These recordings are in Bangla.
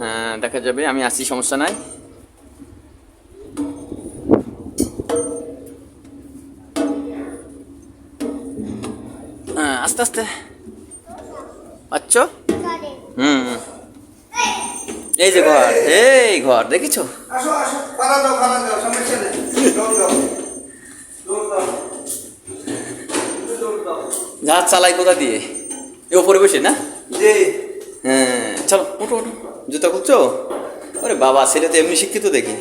হ্যাঁ দেখা যাবে আমি আসছি সমস্যা নাই। হ্যাঁ আস্তে আস্তে। পাচ্ছ? হুম। এই যে ঘর এই ঘর দেখেছ? আসো আসো জাহাজ চালাই কোথা দিয়ে? এ ওপরে বসে না? জি। হ্যাঁ। চলো ওঠো ওঠো জুতা খুঁজছো আরে বাবা ছেলে তো এমনি শিক্ষিত দেখি।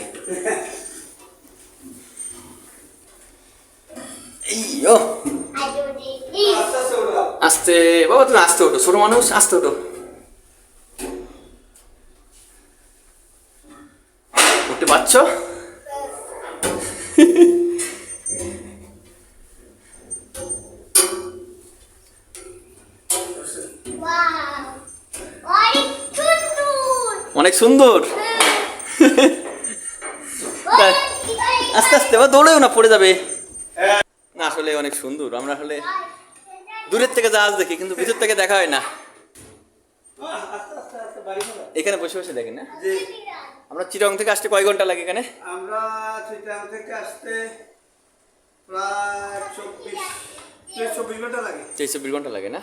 এই। ও আস্তে আস্তে আস্তে বাবা তুমি আস্তে ওঠো ছোট মানুষ আস্তে ওঠো উঠতে পারছ অনেক সুন্দর। আস্তে আস্তে আবার দৌড়েও না পড়ে যাবে। না আসলে অনেক সুন্দর। আমরা আসলে দূরের থেকে জাহাজ দেখি কিন্তু ভিতর থেকে দেখা হয় না। এখানে বসে বসে দেখি না? আমরা চিরং থেকে আসতে কয় ঘণ্টা লাগে এখানে? আমরা চিটাং থেকে আসতে প্রায় চব্বিশ চব্বিশ ঘণ্টা লাগে। চব্বিশ ঘণ্টা লাগে না?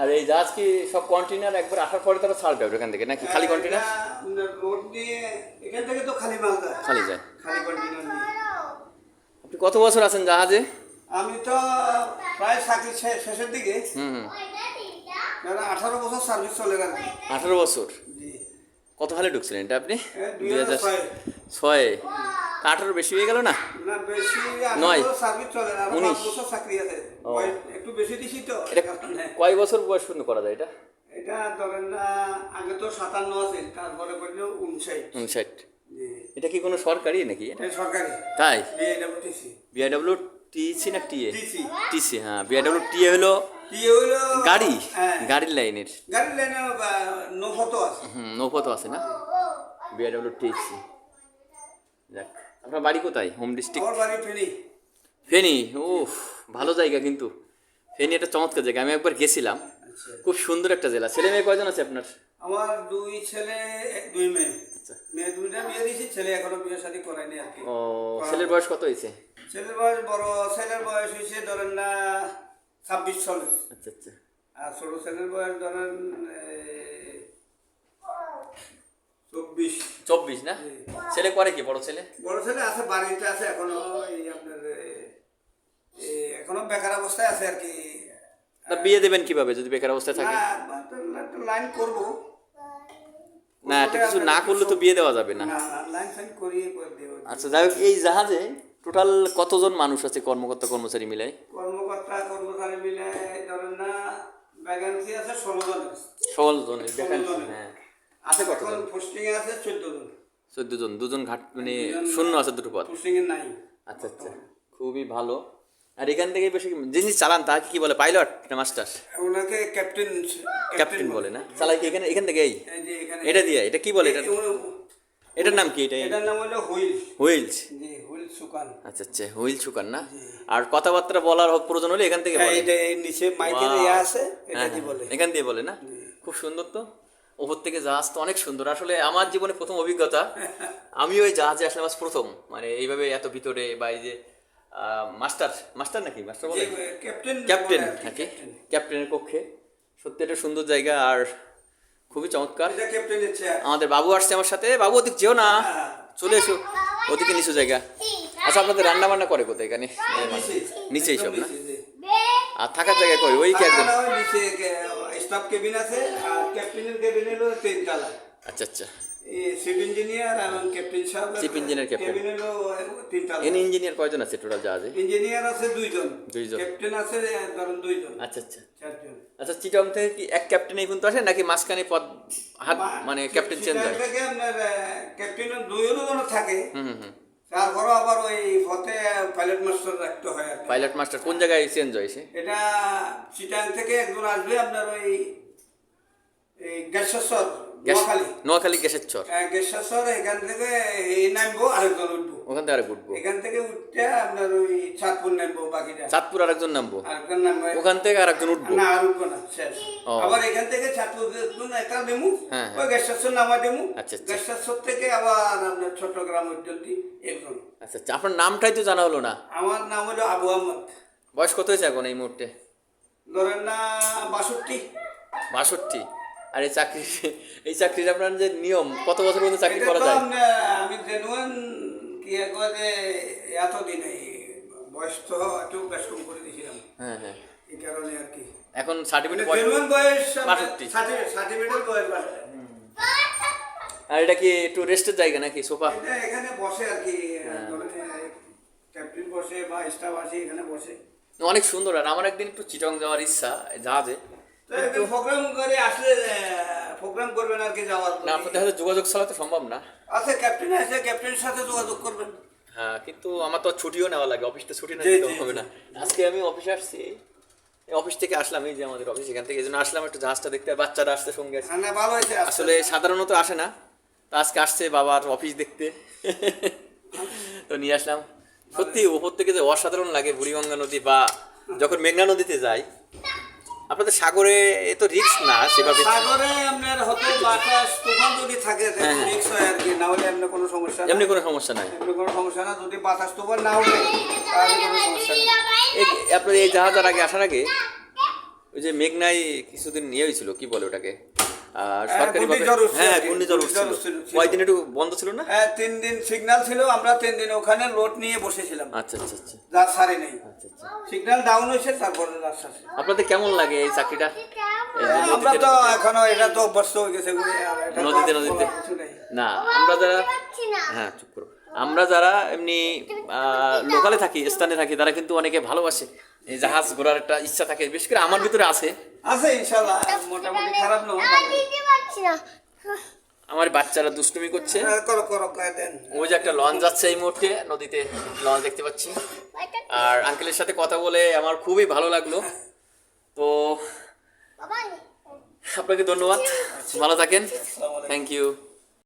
আর এই জাহাজ কি সব কন্টেনার একবার আসার পরে তারা ছাড়বে এখান থেকে নাকি খালি কন্টেনার রোড নিয়ে এখান থেকে তো খালি মাল যায়। খালি যায়। খালি কন্টেনার নিয়ে। আপনি কত বছর আছেন জাহাজে? আমি তো প্রায় চাকরি শেষের দিকে। হুম আঠারো বছর সার্ভিস চলে গেল। আঠারো বছর? কত সালে ঢুকছিলেন এটা আপনি? দুই হাজার ছয়। আঠারো বেশি হয়ে গেল না? নয়। উনিশ। কয় বছর বয়স পর্যন্ত করা যায় এটা? এটা ধরেন আগে তো সাতান্ন আছে তারপরে করল উনষাট। উনষাট। এটা কি কোনো সরকারি নাকি সরকারি। তাই? বিআইডব্লিউ টিসি না টিএ টিসি হ্যাঁ বিআইডব্লিউ টিএ হলো গাড়ি হ্যাঁ। গাড়ির লাইনের। গাড়ির লাইনে নৌফতো আছে। হুম নৌপথ আছে না? বিআইডব্লিউ টিসি যাক। আপনার বাড়ি কোথায়? হোম ডিস্ট্রিক্ট আমার বাড়ি ফেনি। ফেনী? ও ভালো জায়গা কিন্তু। ফেনী একটা চমৎকার জায়গা। আমি একবার গেছিলাম। আচ্ছা। খুব সুন্দর একটা জেলা। ছেলে মেয়ে কয়জন আছে আপনার? আমার দুই ছেলে দুই মেয়ে। আচ্ছা। মেয়ে দুইটা বিয়ে দিয়েছি। ছেলে এখনও বিয়ে শাদী করায়নি আর কি। ও ছেলের বয়স কত হয়েছে? ছেলের বয়স বড় ছেলের বয়স হয়েছে ধরেন না ছাব্বিশ চলে আচ্ছা আচ্ছা। আর ছোট ছেলের বয়স ধরেন চব্বিশ। চব্বিশ না? ছেলে করে কি বড় ছেলে? বড় ছেলে আছে বাড়িতে আছে এখনও এই আপনার এখনও বেকার অবস্থায় আছে আর কি। বিয়ে দেবেন কীভাবে যদি বেকার অবস্থায় থাকে? লাইন করব। না একটা কিছু না করলে তো বিয়ে দেওয়া যাবে না। আচ্ছা যাই হোক এই জাহাজে টোটাল কতজন মানুষ আছে কর্মকর্তা কর্মচারী মিলাই কর্মকর্তা কর্মচারী মিলে ধরেন না ভ্যাকেন্সি আছে ষোলো জন ষোলো জনের ষোলো জনের। হ্যাঁ। আছে এখন পোস্টিং এ আছে চোদ্দ জন। চোদ্দ জন দুজন ঘাট মানে শূন্য আছে দুটো পদ পোস্টিং এ নাই। আচ্ছা আচ্ছা। খুবই ভালো। আর এখান থেকে বেশি যিনি চালান তাকে কি বলে? পাইলট না মাস্টার? ওনাকে ক্যাপ্টেন ক্যাপ্টেন বলে। না? চালাই কি এখানে এখান থেকে এই এই যে এখানে এটা দিয়ে এটা কি বলে? এটা এটার নাম কি? এটা এটার নাম হলো হুইল। হুইলস। হুইল সুকান আচ্ছা আচ্ছা হুইল শুকান না? আর কথাবার্তা বলার প্রয়োজন হলে এখান থেকে হ্যাঁ, বলে। এটা নিচে মাইকের Wow. ইয়ে আছে এটা হ্যাঁ, দিয়ে বলে। হ্যাঁ, এখান দিয়ে বলে না? খুব সুন্দর তো। ওপর থেকে জাহাজ তো অনেক সুন্দর। আসলে আমার জীবনে প্রথম অভিজ্ঞতা আমি ওই জাহাজে আসলে আমার প্রথম। মানে এইভাবে এত ভিতরে বা এই যে মাস্টার মাস্টার নাকি? মাস্টার বলে? ক্যাপ্টেন ক্যাপ্টেন নাকি? ক্যাপ্টেনের কক্ষে সত্যি একটা সুন্দর জায়গা আর খুবই চমৎকার। আমাদের বাবু আসছে আমার সাথে। বাবু ওদিক যেও না। চলে এসো। ওদিকে নিচু জায়গা। আচ্ছা আপনাদের রান্না বান্না করে কোথায় এখানে? নিচেই। সব না? আর থাকার জায়গা করে ওই কি একদম? স্টাফ কেবিন আছে আর ক্যাপ্টেনের কেবিন হলো তিনতলা আচ্ছা আচ্ছা। চিফ ইঞ্জিনিয়ার এবং ক্যাপ্টেন সাহেব। Chief engineer, captain. কেবিন হলো তিনতলা এন ইঞ্জিনিয়ার কয়জন আছে টোটাল জাহাজে ইঞ্জিনিয়ার আছে দুইজন। দুইজন। ক্যাপ্টেন আছে ধরুন দুইজন। আচ্ছা আচ্ছা। চারজন। আচ্ছা চিটং থেকে কি এক ক্যাপ্টেনই কিন্তু আসে নাকি মাঝখানে পদ হাত মানে ক্যাপ্টেন চেঞ্জ হয়? থেকে আপনার ক্যাপ্টেন দুইজনও জন থাকে। হুম হুম। তারপরও আবার ওই ফতে পাইলট মাস্টার রাখতে হয় আর পাইলট মাস্টার কোন জায়গায় চেঞ্জ হয়েছে এটা চিটাং থেকে একজন আসবে আপনার ওই এই গ্যাসেশ্বর গ্যাস নোয়াখালী। নোয়াখালী গ্যাসের চর। হ্যাঁ, এখান থেকে এই নামবো আরেকজন উঠবো। ওখান থেকে আরেক উঠবো। এখান থেকে উঠতে আপনার ওই চাঁদপুর নামবো বাকিটা। চাঁদপুর আরেকজন নামবো। আরেকজন নামবো। ওখান থেকে আরেকজন উঠবো। না আর উঠবো না শেষ। আবার এখান থেকে চাঁদপুর দেখুন একটা দেমু হ্যাঁ, নামা দেমু আচ্ছা, আচ্ছা। থেকে আবার আপনার চট্টগ্রাম অঞ্চলটি এরকম আচ্ছা আচ্ছা। আপনার নামটাই তো জানা হলো না? আমার নাম হলো আবু আহমদ। বয়স কত হয়েছে এখন এই মুহূর্তে? ধরেন না বাষট্টি। বাষট্টি। আর এই চাকরি এই চাকরির আপনার যে নিয়ম কত বছর পর্যন্ত চাকরি করা যায়? আমি জেনুয়ান কি করে এতদিন এই বয়স তো একটু বেশ কম করে দিয়েছিলাম। হ্যাঁ হ্যাঁ। এই কারণে আর কি। এখন সার্টিফিকেট জেনুয়ান বয়স বাষট্টি। সার্টিফিকেট বয়স। আর এটা কি একটু রেস্টের জায়গা নাকি সোফা? এখানে বসে আর কি ক্যাপ্টেন বসে বা স্টাফ আসে এখানে বসে। অনেক সুন্দর আর আমার একদিন একটু চিটং যাওয়ার ইচ্ছা জাহাজে। প্রোগ্রাম করে আসলে প্রোগ্রাম করবেন আর কি যাওয়ার না আপনাদের সাথে যোগাযোগ ছাড়া তো সম্ভব না। আচ্ছা ক্যাপ্টেন আছে ক্যাপ্টেনের সাথে যোগাযোগ করবেন। হ্যাঁ কিন্তু আমার তো আর ছুটিও নেওয়া লাগে অফিসটা ছুটি না জি, দিতে জি, হবে না। আজকে আমি অফিসে আসছি। অফিস থেকে আসলাম এই যে আমাদের অফিস এখান থেকে এই জন্য আসলাম একটু জাহাজটা দেখতে আর বাচ্চারা আসতে সঙ্গে আছে। না, না ভালো হয়েছে আসলে সাধারণত আসে না। তা আজকে আসছে বাবার অফিস দেখতে। তো নিয়ে আসলাম। সত্যি উপর থেকে যে অসাধারণ লাগে বুড়িগঙ্গা নদী বা যখন মেঘনা নদীতে যাই আপনাদের সাগরে এ তো রিস্ক না সেভাবে সাগরে আপনার হতে বাতাস তুফান যদি থাকে হ্যাঁ, হ্যাঁ। রিক্স হয় আর কি না হলে এমনি কোনো সমস্যা এমনি কোনো সমস্যা নাই। এমনি কোনো সমস্যা না যদি বাতাস তুফান না উঠে তাহলে কোনো সমস্যা নেই। এই আপনার এই জাহাজের আগে আসার আগে ওই যে মেঘনায় কিছুদিন নিয়ে হয়েছিল কি বলে ওটাকে? হ্যাঁ, সরকারি হ্যাঁ ঘূর্ণিঝড় উঠছিল। কয়েকদিন একটু বন্ধ ছিল না? হ্যাঁ তিন দিন সিগন্যাল ছিল আমরা তিন দিন ওখানে লোড নিয়ে বসেছিলাম। আচ্ছা আচ্ছা আচ্ছা। যা সারি নেই। আচ্ছা আচ্ছা। সিগন্যাল ডাউন হয়েছে তারপরে আপনাদের কেমন লাগে এই চাকরিটা? আমরা তো এখনও এটা তো অভ্যস্ত হয়ে গেছে নদীতে নদীতে। না আমরা যারা হ্যাঁ চুপ করো। আমরা যারা এমনি লোকালে থাকি স্থানে থাকি তারা কিন্তু অনেকে ভালোবাসে। এই জাহাজ ঘোরার একটা ইচ্ছা থাকে বিশেষ করে আমার ভিতরে আছে। আছে ইনশাল্লাহ মোটামুটি খারাপ নয় দিতে পারছি না। আমার বাচ্চারা দুষ্টুমি করছে। হ্যাঁ, করো করো দেন। ওই যে একটা লঞ্চ যাচ্ছে এই মুহূর্তে নদীতে লঞ্চ দেখতে পাচ্ছি। আর আঙ্কেলের সাথে কথা বলে আমার খুবই ভালো লাগল। তো আপনাকে ধন্যবাদ। ভালো থাকেন। Thank you